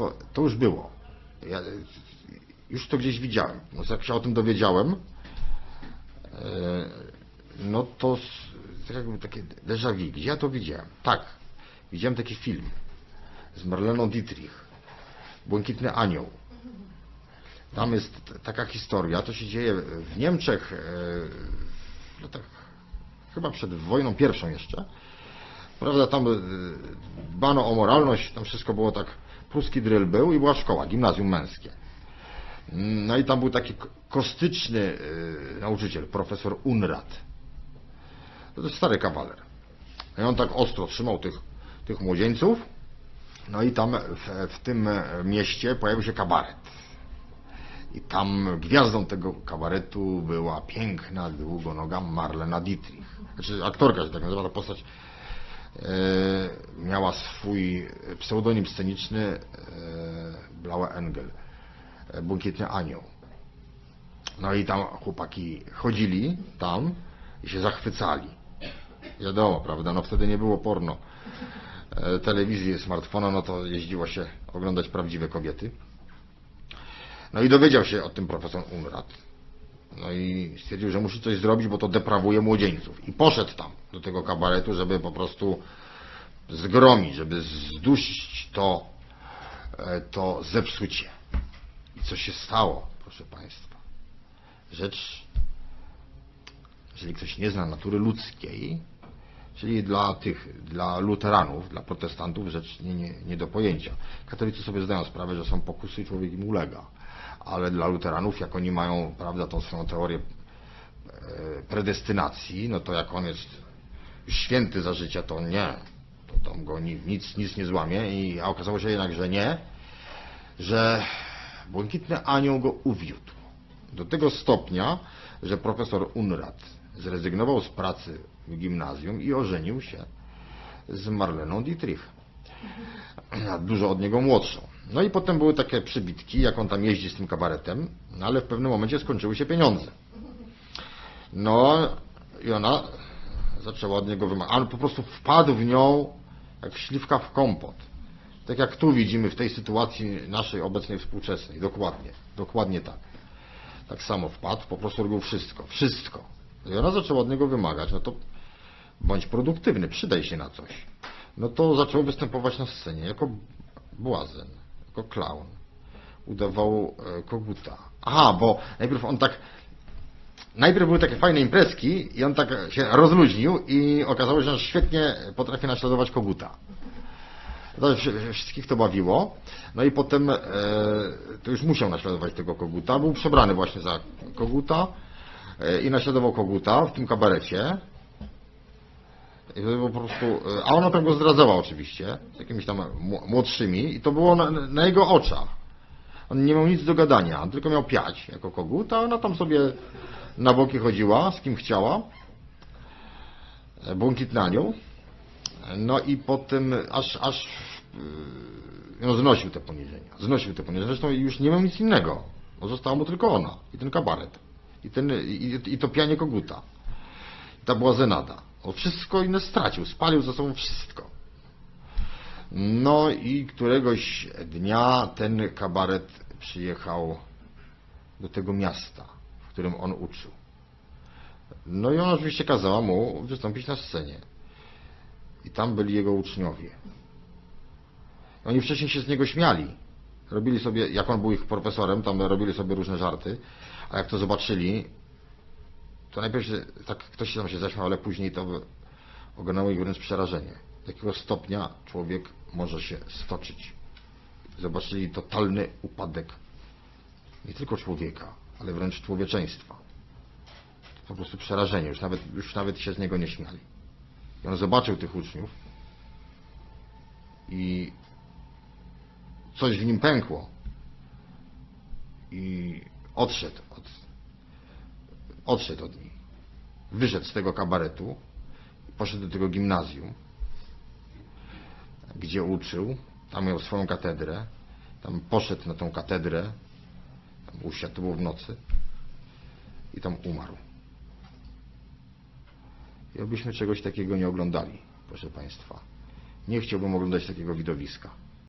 Państwo, to już było. Ja już to gdzieś widziałem. No, jak się o tym dowiedziałem, e, no to tak jakby takie déjà vu. Gdzie ja to widziałem? Tak, widziałem taki film z Marleną Dietrich, Błękitny Anioł. Tam jest taka historia, to się dzieje w Niemczech, e, no tak, chyba przed wojną pierwszą jeszcze. Prawda, tam e, dbano o moralność, tam wszystko było tak, pruski dryl był i była szkoła, gimnazjum męskie. No i tam był taki kostyczny e, nauczyciel, profesor Unrat. To jest stary kawaler. I on tak ostro trzymał tych, tych młodzieńców. No i tam w, w tym e, mieście pojawił się kabaret. I tam gwiazdą tego kabaretu była piękna, długonoga Marlena Dietrich. Znaczy aktorka się tak nazywa, ta postać e, miała swój pseudonim sceniczny e, Blaue Engel, e, Błękitny Anioł. No i tam chłopaki chodzili tam i się zachwycali. Wiadomo, prawda, no wtedy nie było porno. E, telewizji, smartfona, no to jeździło się oglądać prawdziwe kobiety. No i dowiedział się o tym profesor Unrat. No i stwierdził, że musi coś zrobić, bo to deprawuje młodzieńców. I poszedł tam do tego kabaretu, żeby po prostu zgromić, żeby zdusić to, e, to zepsucie. I co się stało, proszę Państwa? Rzecz, jeżeli ktoś nie zna natury ludzkiej, czyli dla tych, dla luteranów, dla protestantów rzecz nie, nie, nie do pojęcia. Katolicy sobie zdają sprawę, że są pokusy i człowiek im ulega. Ale dla luteranów, jak oni mają, prawda, tą swoją teorię e, predestynacji, no to jak on jest święty za życia, to nie. To tam go ni- nic, nic nie złamie. I, a okazało się jednak, że nie. Że błękitny anioł go uwiódł. Do tego stopnia, że profesor Unrat zrezygnował z pracy w gimnazjum i ożenił się z Marleną Dietrich. Dużo od niego młodszą. No i potem były takie przybitki, jak on tam jeździ z tym kabaretem, no ale w pewnym momencie skończyły się pieniądze. No i ona zaczęła od niego wymagać. On po prostu wpadł w nią jak śliwka w kompot. Tak jak tu widzimy w tej sytuacji naszej obecnej współczesnej. Dokładnie. Dokładnie tak. Tak samo wpadł, po prostu robił wszystko. Wszystko. I ona zaczęła od niego wymagać, no to bądź produktywny, przydaj się na coś. No to zaczął występować na scenie jako błazen, jako klaun. Udawał e, koguta. Aha, bo najpierw on tak Najpierw były takie fajne imprezki i on tak się rozluźnił i okazało się, że świetnie potrafi naśladować koguta. To wszy- wszystkich to bawiło. No i potem e, to już musiał naśladować tego koguta. Był przebrany właśnie za koguta e, i naśladował koguta w tym kabarecie. I po prostu, e, a ona tam go zdradzała oczywiście, z jakimiś tam mł- młodszymi i to było na, na jego oczach. On nie miał nic do gadania, on tylko miał piać jako kogut, a ona tam sobie na boki chodziła, z kim chciała. Błękitny anioł. No i potem aż, aż yy, no znosił te poniżenia. Znosił te poniżenia. Zresztą już nie miał nic innego. Bo została mu tylko ona. I ten kabaret. I, ten, i, i to pianie koguta. I ta była zenada. O wszystko inne stracił. Spalił za sobą wszystko. No i któregoś dnia ten kabaret przyjechał do tego miasta, którym on uczył. No i ona oczywiście kazała mu wystąpić na scenie. I tam byli jego uczniowie. Oni wcześniej się z niego śmiali. Robili sobie, jak on był ich profesorem, tam robili sobie różne żarty, a jak to zobaczyli, to najpierw się, tak ktoś tam się zaśmiał, ale później to ogarnęło ich wręcz przerażenie. Do jakiego stopnia człowiek może się stoczyć. Zobaczyli totalny upadek nie tylko człowieka, ale wręcz człowieczeństwa. Po prostu przerażenie, już nawet, już nawet się z niego nie śmiali. I on zobaczył tych uczniów i coś w nim pękło. I odszedł od, odszedł od nich. Wyszedł z tego kabaretu, poszedł do tego gimnazjum, gdzie uczył. Tam miał swoją katedrę. Tam poszedł na tą katedrę. Usiadł, to było w nocy. I tam umarł. I obyśmy czegoś takiego nie oglądali, proszę Państwa. Nie chciałbym oglądać takiego widowiska.